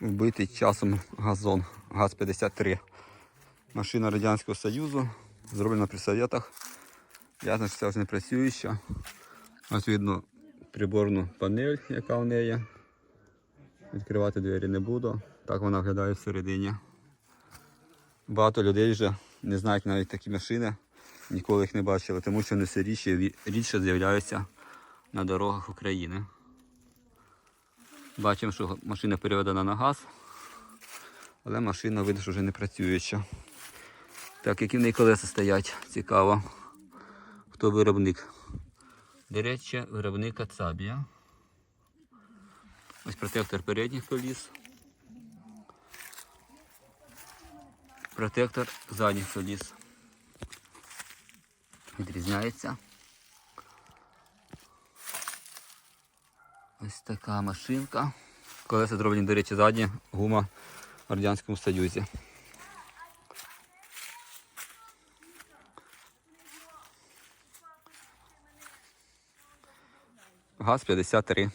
вбитий часом газон ГАЗ-53. Машина Радянського Союзу, зроблена при Совєтах. Ясно, що це вже не працююча. Ось видно приборну панель, яка в неї. Відкривати двері не буду. Так вона виглядає всередині. Багато людей вже не знають навіть такі машини, ніколи їх не бачили, тому що вони все рідше, рідше з'являються на дорогах України. Бачимо, що машина переведена на газ, але машина видно, що вже не працююча. Так, які в неї колеса стоять, цікаво. Хто виробник? До речі, виробник Ацабія. Ось протектор передніх коліс. Протектор задніх коліс. Відрізняється. Ось така машинка. Колеса зроблені, до речі, задні, гума в Радянському Союзі. ГАЗ-53.